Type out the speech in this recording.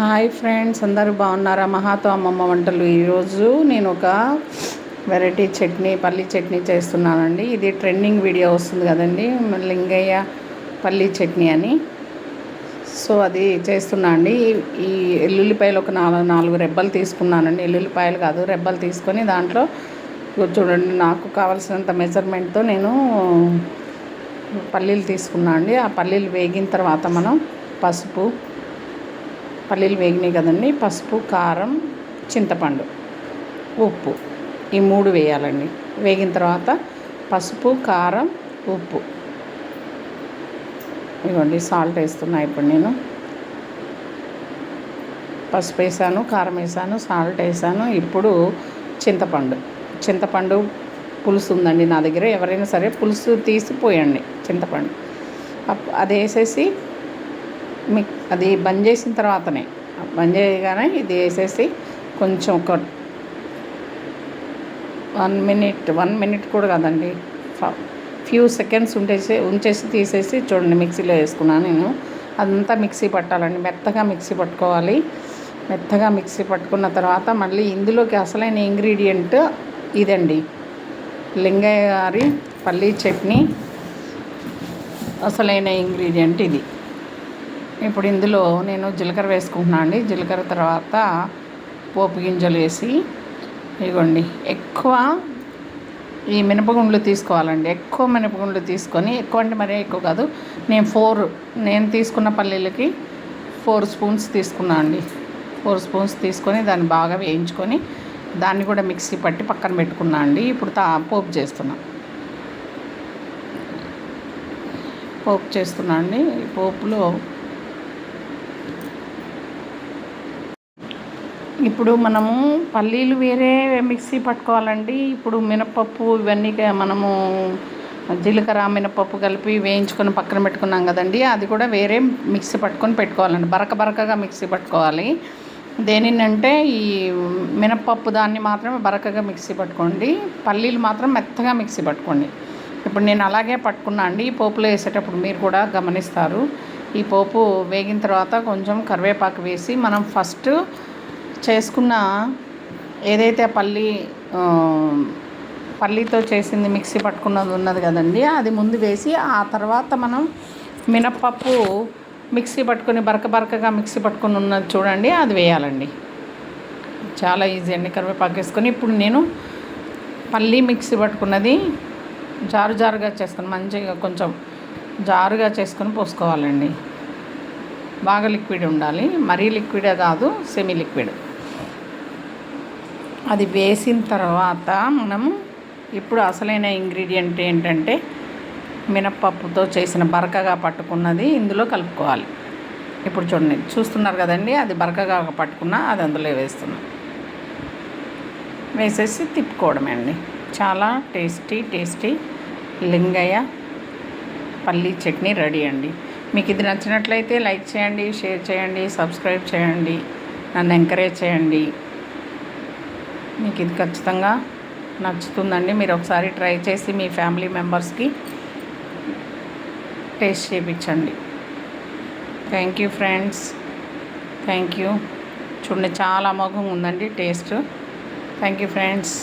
Hi friends అందరూ బాగున్నారా? మహాతో అమ్మమ్మ వంటలు. ఈరోజు నేను ఒక వెరైటీ చట్నీ పల్లీ చట్నీ చేస్తున్నానండి. ఇది ట్రెండింగ్ వీడియో వస్తుంది కదండి లింగయ్య పల్లీ చట్నీ అని. సో అది చేస్తున్నా అండి. ఈ ఎల్లుల్లిపాయలు ఒక నాలుగు నాలుగు రెబ్బలు తీసుకున్నానండి. ఎల్లుల్లిపాయలు కాదు రెబ్బలు తీసుకొని దాంట్లో చూడండి నాకు కావాల్సినంత మెజర్మెంట్తో నేను పల్లీలు తీసుకున్నా అండి. ఆ పల్లీలు వేగిన తర్వాత మనం పసుపు పల్లీలు వేగినాయి కదండి. పసుపు కారం చింతపండు ఉప్పు. ఈ మూడు వేయాలండి. వేగిన తర్వాత పసుపు కారం ఉప్పు. ఇవ్వండి సాల్ట్ వేస్తున్నా ఇప్పుడు నేను. పసుపు వేసాను కారం వేసాను సాల్ట్ వేసాను. ఇప్పుడు చింతపండు. చింతపండు పులుసు ఉందండి నా దగ్గర. ఎవరైనా సరే పులుసు తీసిపోయండి చింతపండు. అది వేసేసి మిక్ అది బంద్ చేసిన తర్వాతనే. బంద్ చేయగానే ఇది వేసేసి కొంచెం ఒక వన్ మినిట్ వన్ మినిట్ కూడా కాదండి. ఫ్యూ సెకండ్స్ ఉంటేసి ఉంచేసి తీసేసి చూడండి మిక్సీలో వేసుకున్నాను నేను. అదంతా మిక్సీ పట్టాలండి. మెత్తగా మిక్సీ పట్టుకోవాలి. మెత్తగా మిక్సీ పట్టుకున్న తర్వాత మళ్ళీ ఇందులోకి అసలైన ఇంగ్రీడియంట్ ఇదండి. లింగయ్య గారి పల్లీ చట్నీ అసలైన ఇంగ్రీడియంట్ ఇది. ఇప్పుడు ఇందులో నేను జీలకర్ర వేసుకుంటున్నాను అండి. జీలకర్ర తర్వాత పోపు గింజలు వేసి ఇగోండి ఎక్కువ ఈ మినపగుండ్లు తీసుకోవాలండి. ఎక్కువ మినపగుండ్లు తీసుకొని ఎక్కువ అంటే మరీ ఎక్కువ కాదు నేను ఫోర్ నేను తీసుకున్న పల్లీలకి ఫోర్ స్పూన్స్ తీసుకున్నా అండి. ఫోర్ స్పూన్స్ తీసుకొని దాన్ని బాగా వేయించుకొని దాన్ని కూడా మిక్సీ పట్టి పక్కన పెట్టుకున్నా అండి. ఇప్పుడు తా పోపు చేస్తున్నా. పోపు చేస్తున్నా అండి. పోపులో ఇప్పుడు మనము పల్లీలు వేరే మిక్సీ పట్టుకోవాలండి. ఇప్పుడు మినపప్పు ఇవన్నీ మనము జీలకర్ర మినపప్పు కలిపి వేయించుకొని పక్కన పెట్టుకున్నాం కదండి. అది కూడా వేరే మిక్సీ పట్టుకొని పెట్టుకోవాలండి. బరక బరకగా మిక్సీ పట్టుకోవాలి. దేనినంటే ఈ మినపప్పు దాన్ని మాత్రమే బరకగా మిక్సీ పట్టుకోండి. పల్లీలు మాత్రం మెత్తగా మిక్సీ పట్టుకోండి. ఇప్పుడు నేను అలాగే పట్టుకున్నా అండి. ఈ పోపులో వేసేటప్పుడు మీరు కూడా గమనిస్తారు. ఈ పోపు వేగిన తర్వాత కొంచెం కరివేపాకు వేసి మనం ఫస్ట్ చేసుకున్న ఏదైతే పల్లి పల్లీతో చేసింది మిక్సీ పట్టుకున్నది ఉన్నది కదండి అది ముందు వేసి ఆ తర్వాత మనం మినప్పప్పు మిక్సీ పట్టుకొని బరక బరకగా మిక్సీ పట్టుకుని ఉన్నది చూడండి అది వేయాలండి. చాలా ఈజీ అండి కరివేపాకు వేసుకొని. ఇప్పుడు నేను పల్లీ మిక్సీ పట్టుకున్నది జారు జారుగా చేసుకొని మంచిగా కొంచెం జారుగా చేసుకొని పోసుకోవాలండి. బాగా లిక్విడ్ ఉండాలి. మరీ లిక్విడే కాదు సెమీ లిక్విడ్. అది వేసిన తర్వాత మనం ఇప్పుడు అసలైన ఇంగ్రీడియంట్ ఏంటంటే మినప్పప్పుతో చేసిన బరకగా పట్టుకున్నది ఇందులో కలుపుకోవాలి. ఇప్పుడు చూడండి చూస్తున్నారు కదండి అది బరకగా పట్టుకున్న అది అందులో వేస్తున్నాం. వేసేసి తిప్పుకోవడమే అండి. చాలా టేస్టీ టేస్టీ లింగయ్య పల్లీ చట్నీ రెడీ అండి. మీకు ఇది నచ్చినట్లయితే లైక్ చేయండి షేర్ చేయండి సబ్స్క్రైబ్ చేయండి నన్ను ఎంకరేజ్ చేయండి. మీకు ఇది ఖచ్చితంగా నచ్చుతుందండి. మీరు ఒకసారి ట్రై చేసి మీ ఫ్యామిలీ మెంబర్స్కి టేస్ట్ చేయించండి thank you friends. Thank you. చూడండి చాలా అమోఘంగా ఉందండి టేస్ట్. Thank you friends.